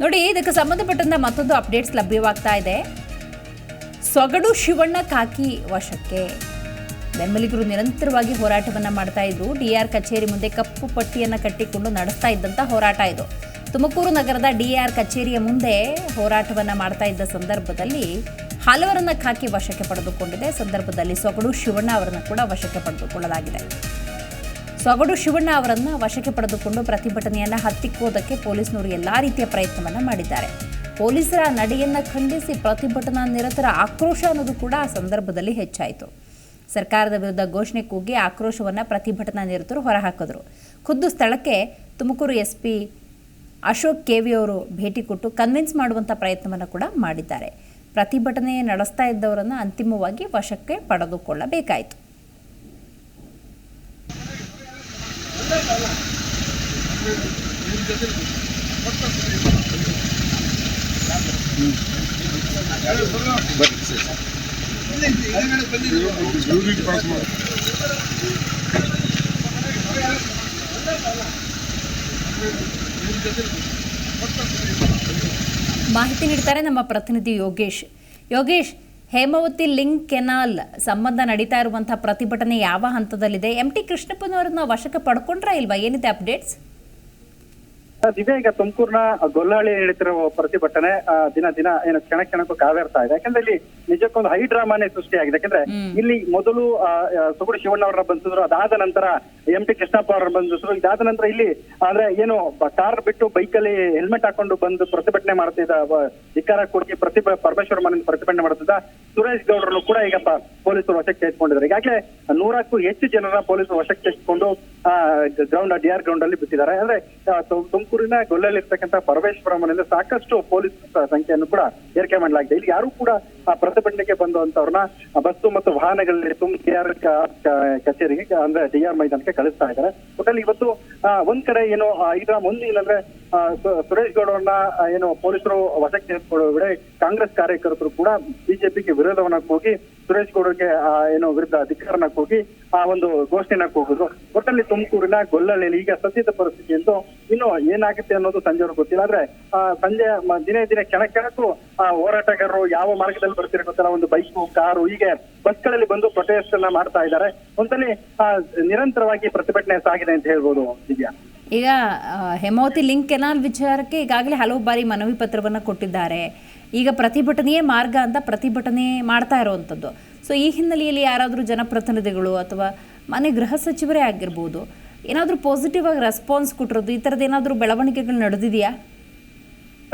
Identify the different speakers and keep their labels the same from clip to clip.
Speaker 1: ನೋಡಿ, ಇದಕ್ಕೆ ಸಂಬಂಧಪಟ್ಟಂತ ಮತ್ತೊಂದು ಅಪ್ಡೇಟ್ಸ್ ಲಭ್ಯವಾಗ್ತಾ ಇದೆ. ಸೊಗಡು ಶಿವಣ್ಣ ಕಾಕಿ ವಶಕ್ಕೆ. ಬೆಂಬಲಿಗರು ನಿರಂತರವಾಗಿ ಹೋರಾಟವನ್ನ ಮಾಡ್ತಾ ಇದ್ರು. ಡಿಆರ್ ಕಚೇರಿ ಮುಂದೆ ಕಪ್ಪು ಪಟ್ಟಿಯನ್ನ ಕಟ್ಟಿಕೊಂಡು ನಡೆಸ್ತಾ ಇದ್ದಂಥ ಹೋರಾಟ ಇದು. ತುಮಕೂರು ನಗರದ ಡಿ ಆರ್ ಕಚೇರಿಯ ಮುಂದೆ ಹೋರಾಟವನ್ನ ಮಾಡ್ತಾ ಇದ್ದ ಸಂದರ್ಭದಲ್ಲಿ ಹಲವರನ್ನ ಕಾಕಿ ವಶಕ್ಕೆ ಪಡೆದುಕೊಂಡಿದೆ. ಸಂದರ್ಭದಲ್ಲಿ ಸೊಗಡು ಶಿವಣ್ಣ ಅವರನ್ನು ಕೂಡ ವಶಕ್ಕೆ ಪಡೆದುಕೊಳ್ಳಲಾಗಿದೆ. ಸೊಗಡು ಶಿವಣ್ಣ ಅವರನ್ನು ವಶಕ್ಕೆ ಪಡೆದುಕೊಂಡು ಪ್ರತಿಭಟನೆಯನ್ನು ಹತ್ತಿಕ್ಕೋದಕ್ಕೆ ಪೊಲೀಸ್ನವರು ಎಲ್ಲಾ ರೀತಿಯ ಪ್ರಯತ್ನವನ್ನು ಮಾಡಿದ್ದಾರೆ. ಪೊಲೀಸರ ನಡೆಯನ್ನು ಖಂಡಿಸಿ ಪ್ರತಿಭಟನಾ ನಿರತರ ಆಕ್ರೋಶ ಅನ್ನೋದು ಕೂಡ ಆ ಸಂದರ್ಭದಲ್ಲಿ ಹೆಚ್ಚಾಯಿತು. ಸರ್ಕಾರದ ವಿರುದ್ಧ ಘೋಷಣೆ ಕೂಗಿ ಆಕ್ರೋಶವನ್ನು ಪ್ರತಿಭಟನಾ ನಿರತರು ಹೊರಹಾಕಿದ್ರು. ಖುದ್ದು ಸ್ಥಳಕ್ಕೆ Tumakuru S P Ashok KV ಅವರು ಭೇಟಿ ಕೊಟ್ಟು ಕನ್ವಿನ್ಸ್ ಮಾಡುವಂಥ ಪ್ರಯತ್ನವನ್ನು ಕೂಡ ಮಾಡಿದ್ದಾರೆ. ಪ್ರತಿಭಟನೆ ನಡೆಸ್ತಾ ಇದ್ದವರನ್ನು ಅಂತಿಮವಾಗಿ ವಶಕ್ಕೆ ಪಡೆದುಕೊಳ್ಳಬೇಕಾಯಿತು. ಮಾಹಿತಿ ನೀಡ್ತಾರೆ ನಮ್ಮ ಪ್ರತಿನಿಧಿ ಯೋಗೇಶ್. ಯೋಗೇಶ್ ಹೇಮಾವತಿ ಲಿಂಕ್ ಕೆನಾಲ್ ಸಂಬಂಧ ನಡೀತಾ ಇರುವಂತಹ ಪ್ರತಿಭಟನೆ ಯಾವ ಹಂತದಲ್ಲಿದೆ? ಎಂ ಟಿ ಕೃಷ್ಣಪ್ಪನವರನ್ನ ವಶಕ್ಕೆ ಪಡ್ಕೊಂಡ್ರ ಇಲ್ವಾ? ಏನಿದೆ ಅಪ್ಡೇಟ್ಸ್
Speaker 2: ದಿವ್ಯ ಈಗ ತುಮಕೂರಿನ ಗೊಲ್ಲಾಳಿ ನಡೀತಿರುವ ಪ್ರತಿಭಟನೆ ದಿನ ದಿನ ಏನು ಕ್ಷಣ ಕ್ಷಣಕ್ಕೂ ಕಾವೇರ್ತಾ ಇದೆ. ಯಾಕಂದ್ರೆ ಇಲ್ಲಿ ನಿಜಕ್ಕೊಂದು ಹೈ ಡ್ರಾಮಾನೇ ಸೃಷ್ಟಿಯಾಗಿದೆ. ಯಾಕಂದ್ರೆ ಇಲ್ಲಿ ಮೊದಲು ಸುಗುಡು ಶಿವಣ್ಣ ಅವರ ಬಂದಿದ್ರು ಅದಾದ ನಂತರ ಎಂ ಟಿ ಕೃಷ್ಣಪ್ಪ ಅವರ ಬಂದಿದ್ರು ಇದಾದ ನಂತರ ಇಲ್ಲಿ ಅಂದ್ರೆ ಏನು ಕಾರ್ ಬಿಟ್ಟು ಬೈಕಲ್ಲಿ ಹೆಲ್ಮೆಟ್ ಹಾಕೊಂಡು ಬಂದು ಪ್ರತಿಭಟನೆ ಮಾಡ್ತಿದ್ದ ಧಿಕ್ಕಾರ ಕೊಡಿ ಪ್ರತಿಭ ಪರಮೇಶ್ವರ ಮನೆಯಿಂದ ಪ್ರತಿಭಟನೆ ಮಾಡ್ತಿದ್ದ ಸುರೇಶ್ ಗೌಡರನ್ನು ಕೂಡ ಈಗ ಪೊಲೀಸರು ವಶಕ್ಕೆ ತೆಗೆದುಕೊಂಡಿದ್ದಾರೆ ಈಗಾಗಲೇ ನೂರಕ್ಕೂ ಹೆಚ್ಚು ಜನರ ಪೊಲೀಸರು ವಶಕ್ಕೆ ತೆಗೆದುಕೊಂಡು ಗ್ರೌಂಡ್ ಡಿ ಆರ್ ಗ್ರೌಂಡ್ ಅಲ್ಲಿ ಬಿಟ್ಟಿದ್ದಾರೆ ಅಂದ್ರೆ ಆ, ತು- ತುಮಕೂರಿನ ಗೊಲ್ಲಲ್ಲಿರ್ತಕ್ಕಂಥ ಪರಮೇಶ್ವರಮ್ಮನಿಂದ ಸಾಕಷ್ಟು ಪೊಲೀಸ್ ಸಂಖ್ಯೆಯನ್ನು ಕೂಡ ಏರಿಕೆ ಮಾಡಲಾಗಿದೆ. ಇಲ್ಲಿ ಯಾರು ಕೂಡ ಆ ಪ್ರತಿಭಟನೆಗೆ ಬಂದಂತವ್ರನ್ನ ಬಸ್ಸು ಮತ್ತು ವಾಹನಗಳಲ್ಲಿ ತುಂಬ ಆರ್ ಕಚೇರಿಗೆ, ಅಂದ್ರೆ ಡಿ ಆರ್ ಮೈದಾನಕ್ಕೆ ಕಳಿಸ್ತಾ ಇದ್ದಾರೆ. ಒಟ್ಟಲ್ಲಿ ಇವತ್ತು ಒಂದ್ ಕಡೆ ಏನು ಈಗ ಮುಂದೆ ಇಲ್ಲಂದ್ರೆ ಸುರೇಶ್ ಗೌಡ ಅವ್ರನ್ನ ಏನು ಪೊಲೀಸರು ವಶಕ್ಕೆ ತೆಗೆದುಕೊಳ್ಳುವ ವೇಳೆ ಕಾಂಗ್ರೆಸ್ ಕಾರ್ಯಕರ್ತರು ಕೂಡ ಬಿಜೆಪಿಗೆ ವಿರೋಧವನ್ನ ಕೂಗಿ ಸುರೇಶ್ ಆ, ಏನು ವಿರುದ್ಧ ಅಧಿಕಾರನ ಕೂಗಿ ಆ ಒಂದು ಘೋಷಣೆನ ಕೂಗಿದ್ರು ಒಟ್ಟಲ್ಲಿ ತುಮಕೂರಿನ ಗೊಲ್ಲಳ್ಳಿಯಲ್ಲಿ ಈಗ ಸದ್ಯದ ಪರಿಸ್ಥಿತಿ ಅಂತೂ ಇನ್ನು ಏನಾಗುತ್ತೆ ಅನ್ನೋದು ಸಂಜೆವರೆಗೂ ಗೊತ್ತಿಲ್ಲ. ಆದ್ರೆ ಆ, ಸಂಜೆ ದಿನೇ ದಿನೇ ಕೆಣಕು ಆ ಹೋರಾಟಗಾರರು ಯಾವ ಮಾರ್ಗದಲ್ಲಿ ಬರ್ತಿರೋ ಗೊತ್ತಿಲ್ಲ. ಒಂದು ಬೈಕು ಕಾರು ಹೀಗೆ ಬಸ್ಗಳಲ್ಲಿ ಬಂದು ಪ್ರೊಟೆಸ್ಟ್ ಮಾಡ್ತಾ ಇದ್ದಾರೆ. ಒಂದ್ಸಲಿ ನಿರಂತರವಾಗಿ ಪ್ರತಿಭಟನೆ ಸಾಗಿದೆ ಅಂತ ಹೇಳ್ಬೋದು ದಿವ್ಯಾ.
Speaker 1: ಈಗ ಹೆಮಾವತಿ ಲಿಂಕ್ ಕೆನಾಲ್ ವಿಚಾರಕ್ಕೆ ಈಗಾಗಲೇ ಹಲವು ಬಾರಿ ಮನವಿ ಪತ್ರವನ್ನು ಕೊಟ್ಟಿದ್ದಾರೆ. ಈಗ ಪ್ರತಿಭಟನೆಯೇ ಮಾರ್ಗ ಅಂತ ಪ್ರತಿಭಟನೆ ಮಾಡ್ತಾ ಇರುವಂಥದ್ದು. ಸೊ ಈ ಹಿನ್ನೆಲೆಯಲ್ಲಿ ಯಾರಾದರೂ ಜನಪ್ರತಿನಿಧಿಗಳು ಅಥವಾ ಮನೆ ಗೃಹ ಸಚಿವರೇ ಆಗಿರ್ಬೋದು, ಏನಾದರೂ ಪಾಸಿಟಿವ್ ಆಗಿ ರೆಸ್ಪಾನ್ಸ್ ಕೊಟ್ಟಿರೋದು, ಈ ಥರದ್ದು ಏನಾದರೂ ಬೆಳವಣಿಗೆಗಳು ನಡೆದಿದೆಯಾ?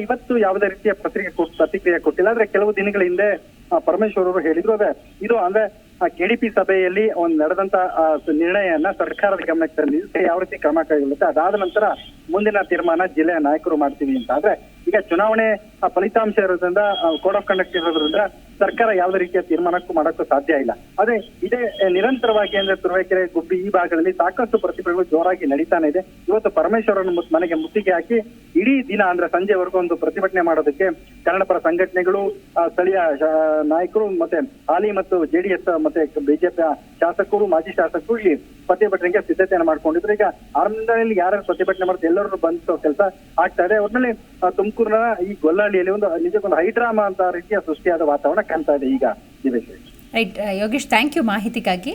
Speaker 2: ಇವತ್ತು ಯಾವುದೇ ರೀತಿಯ ಕೊಟ್- ಪ್ರತಿಕ್ರಿಯೆ ಕೊಟ್ಟಿಲ್ಲ. ಆದ್ರೆ ಕೆಲವು ದಿನಗಳ ಹಿಂದೆ ಪರಮೇಶ್ವರ್ ಅವರು ಹೇಳಿದ್ರು ಅದೇ. ಇದು ಅಂದ್ರೆ ಕೆಡಿಪಿ ಸಭೆಯಲ್ಲಿ ಒಂದು ನಡೆದಂತ ನಿರ್ಣಯವನ್ನ ಸರ್ಕಾರದ ಗಮನಕ್ಕೆ ತಂದಿದ್ದು ಯಾವ ರೀತಿ ಕ್ರಮ ಕೈಗೊಳ್ಳುತ್ತೆ? ಅದಾದ ನಂತರ ಮುಂದಿನ ತೀರ್ಮಾನ ಜಿಲ್ಲೆಯ ನಾಯಕರು ಮಾಡ್ತೀವಿ ಅಂತ. ಆದ್ರೆ ಈಗ ಚುನಾವಣೆ ಫಲಿತಾಂಶ ಇರೋದ್ರಿಂದ ಕೋಡ್ ಆಫ್ ಕಂಡಕ್ಟ್ ಇರೋದ್ರಿಂದ ಸರ್ಕಾರ ಯಾವುದೇ ರೀತಿಯ ತೀರ್ಮಾನಕ್ಕೂ ಮಾಡೋಕ್ಕೂ ಸಾಧ್ಯ ಇಲ್ಲ. ಅದೇ ಇದೇ ನಿರಂತರವಾಗಿ ಅಂದ್ರೆ ತುರುವೇಕೆರೆ, ಗುಬ್ಬಿ ಈ ಭಾಗದಲ್ಲಿ ಸಾಕಷ್ಟು ಪ್ರತಿಭೆಗಳು ಜೋರಾಗಿ ನಡೀತಾನೆ ಇದೆ. ಇವತ್ತು ಪರಮೇಶ್ವರನ ಮನೆಗೆ ಮುತ್ತಿಗೆ ಹಾಕಿ ಇಡೀ ದಿನ ಅಂದ್ರೆ ಸಂಜೆವರೆಗೂ ಒಂದು ಪ್ರತಿಭಟನೆ ಮಾಡೋದಕ್ಕೆ ಕನ್ನಡ ಪರ ಸಂಘಟನೆಗಳು ಸ್ಥಳೀಯ ನಾಯಕರು ಮತ್ತೆ ಹಾಲಿ ಮತ್ತು ಜೆಡಿಎಸ್ ಮತ್ತೆ ಬಿಜೆಪಿ ಶಾಸಕರು, ಮಾಜಿ ಶಾಸಕರು ಇಲ್ಲಿ ಪ್ರತಿಭಟನೆಗೆ ಸಿದ್ಧತೆಯನ್ನು ಮಾಡ್ಕೊಂಡಿದ್ರು. ಈಗ ಆರಂಭದಲ್ಲಿ ಯಾರು ಪ್ರತಿಭಟನೆ ಮಾಡ್ತಾರೆ ಎಲ್ಲರೂ ಬಂದ ಕೆಲಸ ಆಗ್ತಾ ಇದೆ. ಒಟ್ಟಿನಲ್ಲಿ ತುಮಕೂರಿನ ಈ ಗೊಲ್ಲಹಳ್ಳಿಯಲ್ಲಿ ಒಂದು ನಿಜಕ್ಕೊಂದು ಹೈಡ್ರಾಮಾ ಅಂತ ರೀತಿಯ ಸೃಷ್ಟಿಯಾದ ವಾತಾವರಣ ಕಾಣ್ತಾ ಇದೆ ಈಗ.
Speaker 1: ರೈಟ್ ಯೋಗೇಶ್ ಥ್ಯಾಂಕ್ ಯು ಮಾಹಿತಿಗಾಗಿ.